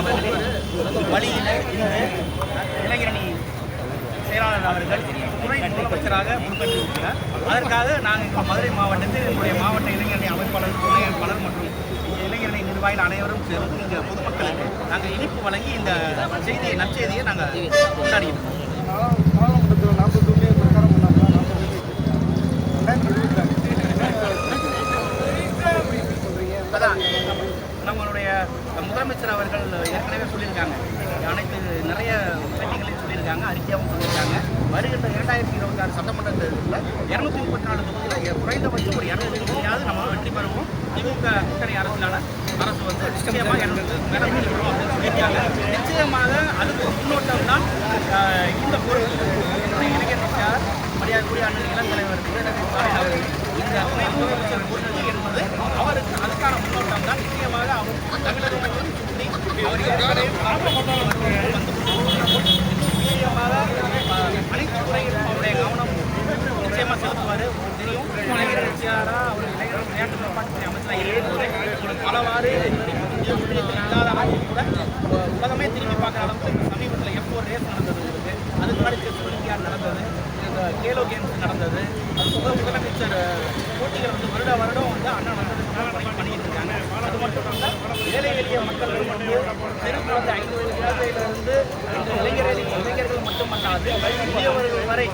அவர்கள் வழியில் இன்று இளைஞரணி செயலாளர் அவர்கள் துணை முதலமைச்சராக பொறுப்பேற்றிருக்கிறார். அதற்காக நாங்கள் இப்போ மதுரை மாவட்டத்தில் எங்களுடைய மாவட்ட இளைஞரணி அமைப்பாளர் துணை மற்றும் இளைஞரணி நிர்வாகிகள் அனைவரும் சேர்ந்து இங்கே பொதுமக்களுக்கு நாங்கள் இனிப்பு வழங்கி இந்த செய்தியை நற்செய்தியை நாங்கள் கொண்டாடியிருக்கோம். அமைச்சர் அவர்கள் ஏற்கனவே சொல்லியிருக்காங்க. அனைத்து நிறைய பேட்டிகளையும் சொல்லியிருக்காங்க அறிக்கையாகவும் சொல்லியிருக்காங்க. வருகின்ற இரண்டாயிரத்தி இருபத்தி ஆறு சட்டமன்ற தேர்தலில் இரநூத்தி முப்பத்தி நாலு தொகுதியில் குறைந்தபட்சம் ஒரு இரநூத்தி தொகுதியாவது நம்ம வெற்றி பெறுவோம். திமுக கூட்டணி அரசினால அரசு வந்து நிச்சயமாக இரநூத்தி அப்படின்னு சொல்லியிருக்காங்க. நிச்சயமாக அதுக்கு முன்னோட்டம் தான் இந்த பொருள் இளைஞர் மரியாதைக்குரிய அண்ணன் இளம் தலைவர் அவர்கள் இந்த துணை முதலமைச்சர் போட்டது என்பது அவருக்கு அதுக்கான முன்னோட்டம் தான். நிச்சயமாக அவர் தமிழக அனைத்து துறையிலும் அவருடைய கவனம் நிச்சயமாக செலுத்துவார் தெரியும் இளைஞர் அவர் இளைஞர் விளையாட்டு மேம்பாட்டுத்துறை அமைச்சராக பலவாறு இல்லாத அளவுக்கு கூட உலகமே திரும்பி பார்க்குற அளவுக்கு சமீபத்தில் எப்போ ரேஸ் நடந்தது அதுக்கு முன்னாடி செஸ் நடந்தது கேலோ கேம்ஸ் நடந்தது அது போக முதலமைச்சர் போட்டிகள் வந்து வருட வருடம் வந்து அண்ணன் வந்ததுக்கு பண்ணிட்டு இருக்காங்க அது மட்டும் ஏழை எளிய மக்கள் வந்து சிறு குழந்தை ஐந்து வயது குழந்தையிலிருந்து இந்த இளைஞர்கள் இளைஞர்கள் மட்டுமல்லாது முதியவர்கள் வரை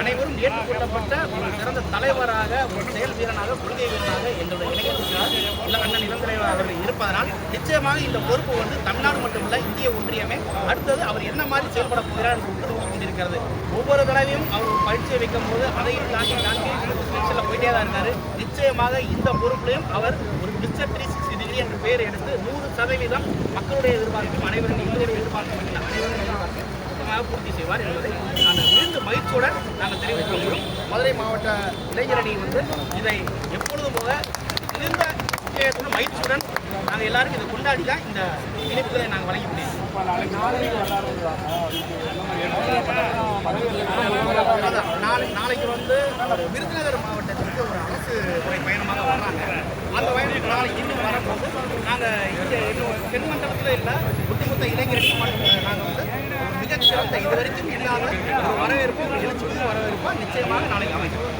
அனைவரும் ஏற்றுக்கொள்ளப்பட்ட ஒரு சிறந்த தலைவராக ஒரு செயல் வீரனாக கொள்கை வீரனாக எங்களுடைய இளைஞர்களுக்காக இல்லை அண்ணன் இளந்தலைவர் அவர்கள் இருப்பதனால் நிச்சயமாக இந்த பொறுப்பு வந்து தமிழ்நாடு மட்டுமல்ல இந்திய ஒன்றியமே. அடுத்தது அவர் என்ன மாதிரி செயல்பட போகிறார் என்று கொண்டிருக்கிறது ஒவ்வொரு தடவையும் அவர் பயிற்சியை வைக்கும் போது அதையும் தாண்டி தாண்டி போயிட்டே தான் இருக்காரு. நிச்சயமாக இந்த பொறுப்புலையும் அவர் ஒரு மிஸ்டர் த்ரீ சிக்ஸ்டி டிகிரி என்ற பெயர் எடுத்து நூறு சதவீதம் மக்களுடைய எதிர்பார்ப்பும் அனைவரும் எங்களுடைய எதிர்பார்ப்பும் அனைவரும் எதிர்பார்ப்பு பூர்த்தி செய்வார் என்பதை நாங்கள் மீண்டும் மகிழ்ச்சியுடன் நாங்கள் தெரிவித்துக் கொள்கிறோம். மதுரை மாவட்ட இளைஞரணி வந்து இதை எப்பொழுதும் போல மிகுந்த முக்கியத்துடன் மகிழ்ச்சியுடன் நாங்கள் எல்லாருக்கும் இதை கொண்டாடி தான் இந்த இணைப்புகளை நாங்கள் வழங்கி முடியும் நாளைக்கு வந்து விருதுநகர் மாவட்டத்திற்கு ஒரு அரசு முறை பயணமாக வர்றாங்க நாளைக்கு நாங்கள் இங்கே இன்னும் தென்மண்டலத்தில் இல்லை ஒட்டுமொத்த இளைஞர்கள் நாங்கள் வந்து மிகச்சிறந்த இது வரைக்கும் இல்லாத ஒரு வரவேற்பு ஒரு எழுச்சிமிகு வரவேற்பு நிச்சயமாக நாளைக்கு அமைக்கும்.